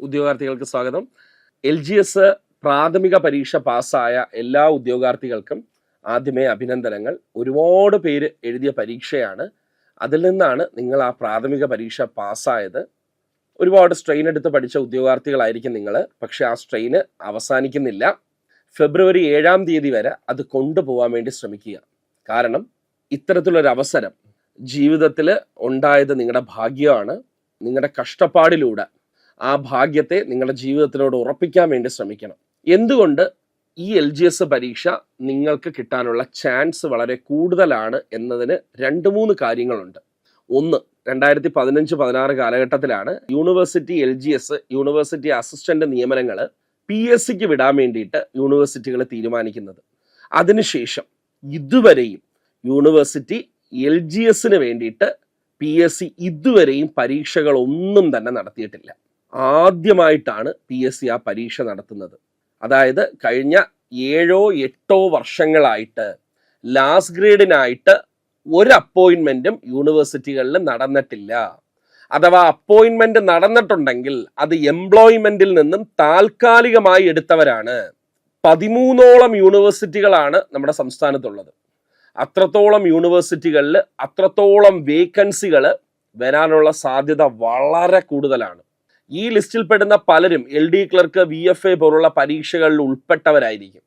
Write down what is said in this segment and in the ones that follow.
ഉദ്യോഗാർത്ഥികൾക്ക് സ്വാഗതം. L G S പ്രാഥമിക പരീക്ഷ പാസ്സായ എല്ലാ ഉദ്യോഗാർത്ഥികൾക്കും ആദ്യമേ അഭിനന്ദനങ്ങൾ. ഒരുപാട് പേര് എഴുതിയ പരീക്ഷയാണ്. അതിൽ നിന്നാണ് നിങ്ങൾ ആ പ്രാഥമിക പരീക്ഷ പാസ്സായത്. ഒരുപാട് സ്ട്രെയിൻ എടുത്ത് പഠിച്ച ഉദ്യോഗാർത്ഥികളായിരിക്കും നിങ്ങൾ. പക്ഷേ ആ സ്ട്രെയിന് അവസാനിക്കുന്നില്ല. ഫെബ്രുവരി ഏഴാം തീയതി വരെ അത് കൊണ്ടുപോകാൻ വേണ്ടി ശ്രമിക്കുക. കാരണം ഇത്തരത്തിലൊരു അവസരം ജീവിതത്തിൽ ഉണ്ടായത് നിങ്ങളുടെ ഭാഗ്യമാണ്. നിങ്ങളുടെ കഷ്ടപ്പാടിലൂടെ ആ ഭാഗ്യത്തെ നിങ്ങളുടെ ജീവിതത്തിലോട് ഉറപ്പിക്കാൻ വേണ്ടി ശ്രമിക്കണം. എന്തുകൊണ്ട് ഈ എൽ ജി എസ് പരീക്ഷ നിങ്ങൾക്ക് കിട്ടാനുള്ള ചാൻസ് വളരെ കൂടുതലാണ് എന്നതിന് രണ്ട് മൂന്ന് കാര്യങ്ങളുണ്ട്. ഒന്ന് രണ്ടായിരത്തി പതിനഞ്ച് പതിനാറ് കാലഘട്ടത്തിലാണ് university L G S university assistant നിയമനങ്ങൾ പി എസ് സിക്ക് വിടാൻ വേണ്ടിയിട്ട് യൂണിവേഴ്സിറ്റികൾ തീരുമാനിക്കുന്നത്. അതിനുശേഷം ഇതുവരെയും യൂണിവേഴ്സിറ്റി എൽ ജി എസിന് വേണ്ടിയിട്ട് പി എസ് സി ഇതുവരെയും പരീക്ഷകളൊന്നും തന്നെ നടത്തിയിട്ടില്ല. ആദ്യമായിട്ടാണ് പി എസ് സി ആ പരീക്ഷ നടത്തുന്നത്. അതായത് കഴിഞ്ഞ ഏഴോ എട്ടോ വർഷങ്ങളായിട്ട് ലാസ്റ്റ് ഗ്രേഡിനായിട്ട് ഒരു അപ്പോയിൻമെന്റും യൂണിവേഴ്സിറ്റികളിൽ നടന്നിട്ടില്ല. അഥവാ അപ്പോയിൻമെന്റ് നടന്നിട്ടുണ്ടെങ്കിൽ അത് എംപ്ലോയ്മെന്റിൽ നിന്നും താൽക്കാലികമായി എടുത്തവരാണ്. പതിമൂന്നോളം യൂണിവേഴ്സിറ്റികളാണ് നമ്മുടെ സംസ്ഥാനത്തുള്ളത്. അത്രത്തോളം യൂണിവേഴ്സിറ്റികളിൽ അത്രത്തോളം വേക്കൻസികൾ വരാനുള്ള സാധ്യത വളരെ കൂടുതലാണ്. ഈ ലിസ്റ്റിൽ പെടുന്ന പലരും L D clerk V F A പോലുള്ള പരീക്ഷകളിൽ ഉൾപ്പെട്ടവരായിരിക്കും.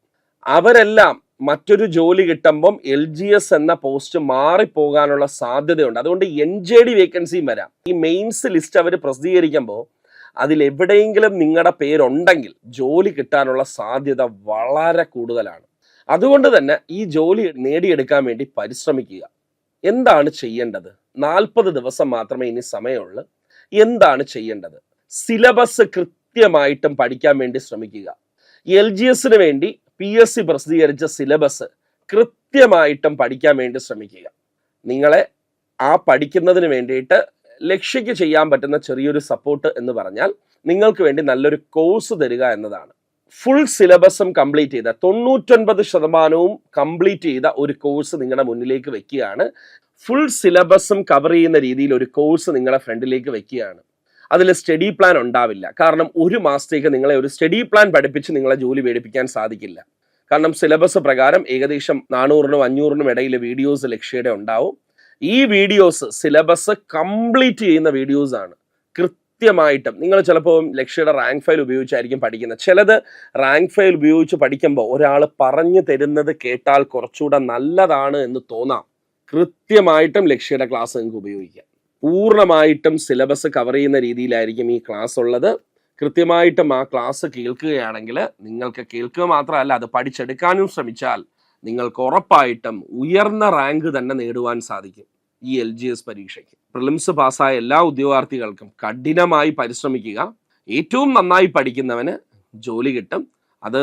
അവരെല്ലാം മറ്റൊരു ജോലി കിട്ടുമ്പം എൽ ജി എസ് എന്ന പോസ്റ്റ് മാറിപ്പോകാനുള്ള സാധ്യതയുണ്ട്. അതുകൊണ്ട് എൻ ജെ ഡി വേക്കൻസിയും വരാം. ഈ മെയിൻസ് ലിസ്റ്റ് അവർ പ്രസിദ്ധീകരിക്കുമ്പോൾ അതിൽ എവിടെയെങ്കിലും നിങ്ങളുടെ പേരുണ്ടെങ്കിൽ ജോലി കിട്ടാനുള്ള സാധ്യത വളരെ കൂടുതലാണ്. അതുകൊണ്ട് തന്നെ ഈ ജോലി നേടിയെടുക്കാൻ വേണ്ടി പരിശ്രമിക്കുക. എന്താണ് ചെയ്യേണ്ടത്? നാൽപ്പത് ദിവസം മാത്രമേ ഇനി സമയമുള്ളൂ. എന്താണ് ചെയ്യേണ്ടത്? സിലബസ് കൃത്യമായിട്ടും പഠിക്കാൻ വേണ്ടി ശ്രമിക്കുക. എൽ ജി എസിന് വേണ്ടി പി എസ് സി പ്രസിദ്ധീകരിച്ച സിലബസ് കൃത്യമായിട്ടും പഠിക്കാൻ വേണ്ടി ശ്രമിക്കുക. നിങ്ങളെ ആ പഠിക്കുന്നതിന് വേണ്ടിയിട്ട് ലക്ഷ്യക്ക് ചെയ്യാൻ പറ്റുന്ന ചെറിയൊരു സപ്പോർട്ട് എന്ന് പറഞ്ഞാൽ നിങ്ങൾക്ക് വേണ്ടി നല്ലൊരു കോഴ്സ് തരിക എന്നതാണ്. ഫുൾ സിലബസും കംപ്ലീറ്റ് ചെയ്ത തൊണ്ണൂറ്റൊൻപത് ശതമാനവും കംപ്ലീറ്റ് ചെയ്ത ഒരു കോഴ്സ് നിങ്ങളുടെ മുന്നിലേക്ക് വെക്കുകയാണ്. ഫുൾ സിലബസും കവർ ചെയ്യുന്ന രീതിയിൽ ഒരു കോഴ്സ് നിങ്ങളുടെ ഫ്രണ്ടിലേക്ക് വെക്കുകയാണ്. അതിൽ സ്റ്റഡി പ്ലാൻ ഉണ്ടാവില്ല. കാരണം ഒരു മാസത്തേക്ക് നിങ്ങളെ ഒരു സ്റ്റഡി പ്ലാൻ പഠിപ്പിച്ച് നിങ്ങളെ ജോലി മേടിപ്പിക്കാൻ സാധിക്കില്ല. കാരണം സിലബസ് പ്രകാരം ഏകദേശം നാനൂറിനും അഞ്ഞൂറിനും ഇടയിൽ വീഡിയോസ് ലക്ഷ്യയുടെ ഉണ്ടാവും. ഈ വീഡിയോസ് സിലബസ് കംപ്ലീറ്റ് ചെയ്യുന്ന വീഡിയോസ് ആണ്. കൃത്യമായിട്ടും നിങ്ങൾ ചിലപ്പോൾ ലക്ഷ്യയുടെ റാങ്ക് ഫയൽ ഉപയോഗിച്ചായിരിക്കും പഠിക്കുന്നത്. ചിലത് റാങ്ക് ഫയൽ ഉപയോഗിച്ച് പഠിക്കുമ്പോൾ ഒരാൾ പറഞ്ഞു തരുന്നത് കേട്ടാൽ കുറച്ചുകൂടെ നല്ലതാണ് എന്ന് തോന്നാം. കൃത്യമായിട്ടും ലക്ഷ്യയുടെ ക്ലാസ് നിങ്ങൾക്ക് ഉപയോഗിക്കാം. പൂർണമായിട്ടും സിലബസ് കവർ ചെയ്യുന്ന രീതിയിലായിരിക്കും ഈ ക്ലാസ് ഉള്ളത്. കൃത്യമായിട്ടും ആ ക്ലാസ് കേൾക്കുകയാണെങ്കിൽ നിങ്ങൾക്ക് കേൾക്കുക മാത്രമല്ല അത് പഠിച്ചെടുക്കാനും ശ്രമിച്ചാൽ നിങ്ങൾക്ക് ഉറപ്പായിട്ടും ഉയർന്ന റാങ്ക് തന്നെ നേടുവാൻ സാധിക്കും ഈ എൽ ജി എസ് പരീക്ഷയ്ക്ക്. പ്രിലിംസ് പാസ്സായ എല്ലാ ഉദ്യോഗാർത്ഥികൾക്കും കഠിനമായി പരിശ്രമിക്കുക. ഏറ്റവും നന്നായി പഠിക്കുന്നവന് ജോലി കിട്ടും. അത്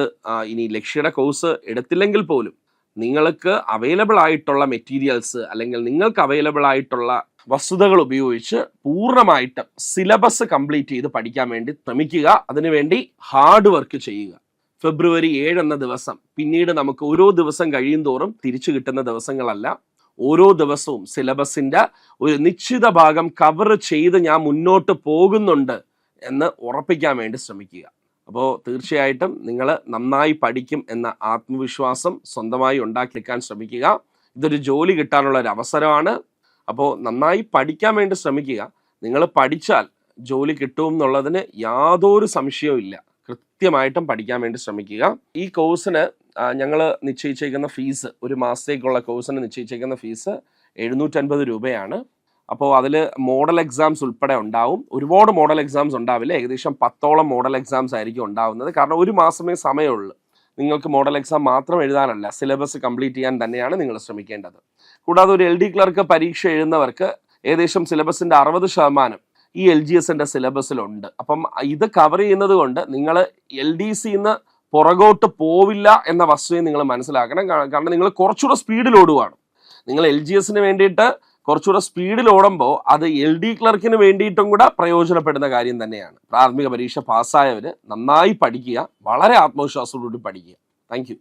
ഇനി ലക്ഷ്യയുടെ കോഴ്സ് എടുത്തില്ലെങ്കിൽ പോലും നിങ്ങൾക്ക് അവൈലബിൾ ആയിട്ടുള്ള മെറ്റീരിയൽസ് അല്ലെങ്കിൽ നിങ്ങൾക്ക് അവൈലബിൾ ആയിട്ടുള്ള വസ്തുതകൾ ഉപയോഗിച്ച് പൂർണമായിട്ടും സിലബസ് കംപ്ലീറ്റ് ചെയ്ത് പഠിക്കാൻ വേണ്ടി ശ്രമിക്കുക. അതിനുവേണ്ടി ഹാർഡ് വർക്ക് ചെയ്യുക. ഫെബ്രുവരി ഏഴ് എന്ന ദിവസം. പിന്നീട് നമുക്ക് ഓരോ ദിവസം കഴിയും തോറും തിരിച്ചു കിട്ടുന്ന ദിവസങ്ങളല്ല. ഓരോ ദിവസവും സിലബസിന്റെ ഒരു നിശ്ചിത ഭാഗം കവർ ചെയ്ത് ഞാൻ മുന്നോട്ട് പോകുന്നുണ്ട് എന്ന് ഉറപ്പിക്കാൻ വേണ്ടി ശ്രമിക്കുക. അപ്പോൾ തീർച്ചയായിട്ടും നിങ്ങൾ നന്നായി പഠിക്കും എന്ന ആത്മവിശ്വാസം സ്വന്തമായി ഉണ്ടാക്കിയെടുക്കാൻ ശ്രമിക്കുക. ഇതൊരു ജോലി കിട്ടാനുള്ള ഒരു അവസരമാണ്. അപ്പോൾ നന്നായി പഠിക്കാൻ വേണ്ടി ശ്രമിക്കുക. നിങ്ങൾ പഠിച്ചാൽ ജോലി കിട്ടും എന്നുള്ളതിന് യാതൊരു സംശയവും ഇല്ല. കൃത്യമായിട്ടും പഠിക്കാൻ വേണ്ടി ശ്രമിക്കുക. ഈ കോഴ്സിന് ഞങ്ങൾ നിശ്ചയിച്ചേക്കുന്ന ഫീസ് ഒരു മാസത്തേക്കുള്ള കോഴ്സിന് നിശ്ചയിച്ചേക്കുന്ന ഫീസ് എഴുന്നൂറ്റൻപത് രൂപയാണ്. അപ്പോൾ അതിൽ മോഡൽ എക്സാംസ് ഉൾപ്പെടെ ഉണ്ടാവും. ഒരുപാട് മോഡൽ എക്സാംസ് ഉണ്ടാവില്ല. ഏകദേശം പത്തോളം മോഡൽ എക്സാംസ് ആയിരിക്കും ഉണ്ടാവുന്നത്. കാരണം ഒരു മാസമേ സമയമുള്ളൂ. നിങ്ങൾക്ക് മോഡൽ എക്സാം മാത്രം എഴുതാനല്ല സിലബസ് കംപ്ലീറ്റ് ചെയ്യാൻ തന്നെയാണ് നിങ്ങൾ ശ്രമിക്കേണ്ടത്. കൂടാതെ ഒരു എൽ ഡി ക്ലർക്ക് പരീക്ഷ എഴുതുന്നവർക്ക് ഏകദേശം സിലബസിന്റെ അറുപത് ശതമാനം ഈ എൽ ജി എസിന്റെ സിലബസിലുണ്ട് അപ്പം ഇത് കവർ ചെയ്യുന്നത് കൊണ്ട് നിങ്ങൾ എൽ ഡി സിന്ന് പുറകോട്ട് പോവില്ല എന്ന വസ്തുതയും നിങ്ങൾ മനസ്സിലാക്കണം. കാരണം നിങ്ങൾ കുറച്ചുകൂടെ സ്പീഡിൽ ഓടുവാണ് നിങ്ങൾ എൽ ജി എസിന് വേണ്ടിയിട്ട് കുറച്ചുകൂടെ സ്പീഡിൽ ഓടുമ്പോൾ അത് എൽ ഡി ക്ലർക്കിന് വേണ്ടിയിട്ടും കൂടെ പ്രയോജനപ്പെടുന്ന കാര്യം തന്നെയാണ്. പ്രാഥമിക പരീക്ഷ പാസ്സായവർ നന്നായി പഠിക്കുക വളരെ ആത്മവിശ്വാസത്തോടുകൂടി പഠിക്കുക. താങ്ക്